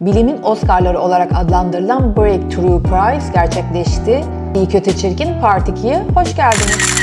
bilimin Oscar'ları olarak adlandırılan Breakthrough Prize gerçekleşti. İyi Kötü Çirkin Part 2'ye hoş geldiniz.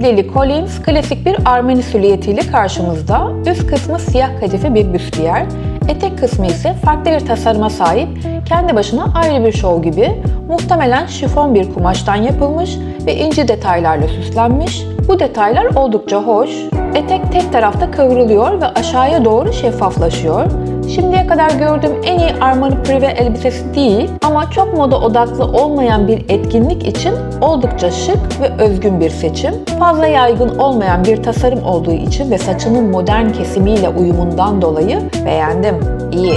Lily Collins klasik bir Armeni silüetiyle karşımızda. Üst kısmı siyah kadife bir büstiyer, etek kısmı ise farklı bir tasarıma sahip, kendi başına ayrı bir şov gibi, muhtemelen şifon bir kumaştan yapılmış ve ince detaylarla süslenmiş. Bu detaylar oldukça hoş. Etek tek tarafta kıvrılıyor ve aşağıya doğru şeffaflaşıyor. Şimdiye kadar gördüğüm en iyi Armani Privé elbisesi değil ama çok moda odaklı olmayan bir etkinlik için oldukça şık ve özgün bir seçim. Fazla yaygın olmayan bir tasarım olduğu için ve saçının modern kesimiyle uyumundan dolayı beğendim. İyi.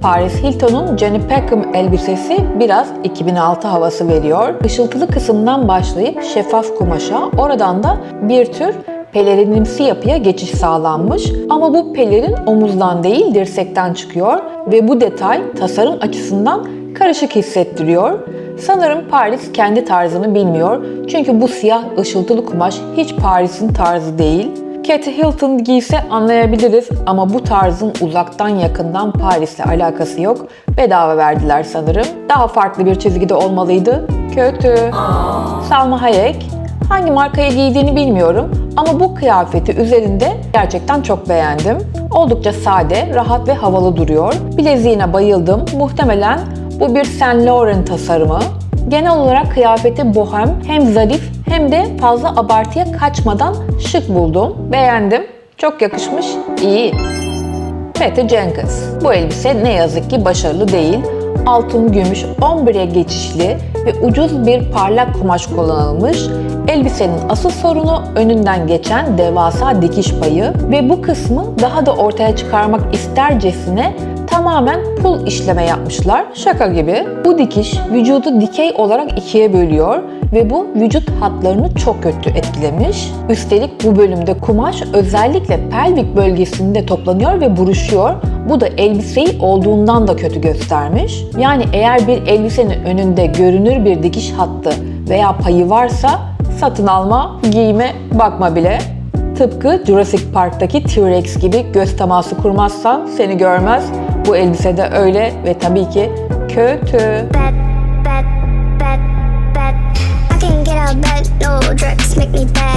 Paris Hilton'un Jenny Peckham elbisesi biraz 2006 havası veriyor. Işıltılı kısımdan başlayıp şeffaf kumaşa, oradan da bir tür pelerinimsi yapıya geçiş sağlanmış ama bu pelerin omuzdan değil dirsekten çıkıyor ve bu detay tasarım açısından karışık hissettiriyor. Sanırım Paris kendi tarzını bilmiyor çünkü bu siyah ışıltılı kumaş hiç Paris'in tarzı değil. Kathy Hilton giyse anlayabiliriz ama bu tarzın uzaktan yakından Paris'le alakası yok. Bedava verdiler sanırım. Daha farklı bir çizgide olmalıydı. Kötü. Salma Hayek. Hangi markaya giydiğini bilmiyorum ama bu kıyafeti üzerinde gerçekten çok beğendim. Oldukça sade, rahat ve havalı duruyor. Bileziğine bayıldım. Muhtemelen bu bir Saint Laurent tasarımı. Genel olarak kıyafeti bohem, hem zarif hem de fazla abartıya kaçmadan şık buldum. Beğendim. Çok yakışmış. iyi. Patty Jenkins. Bu elbise ne yazık ki başarılı değil. Altın gümüş ombre geçişli ve ucuz bir parlak kumaş kullanılmış. Elbisenin asıl sorunu önünden geçen devasa dikiş payı ve bu kısmı daha da ortaya çıkarmak istercesine tamamen pul işleme yapmışlar. Şaka gibi. Bu dikiş vücudu dikey olarak ikiye bölüyor ve bu vücut hatlarını çok kötü etkilemiş. Üstelik bu bölümde kumaş özellikle pelvik bölgesinde toplanıyor ve buruşuyor. Bu da elbiseyi olduğundan da kötü göstermiş. Yani eğer bir elbisenin önünde görünür bir dikiş hattı veya payı varsa satın alma, giyme, bakma bile. Tıpkı Jurassic Park'taki T-Rex gibi göz teması kurmazsan seni görmez. Bu elbise de öyle ve tabii ki kötü. bad, bad, bad, bad. I can't get out bed, no drugs make me bad.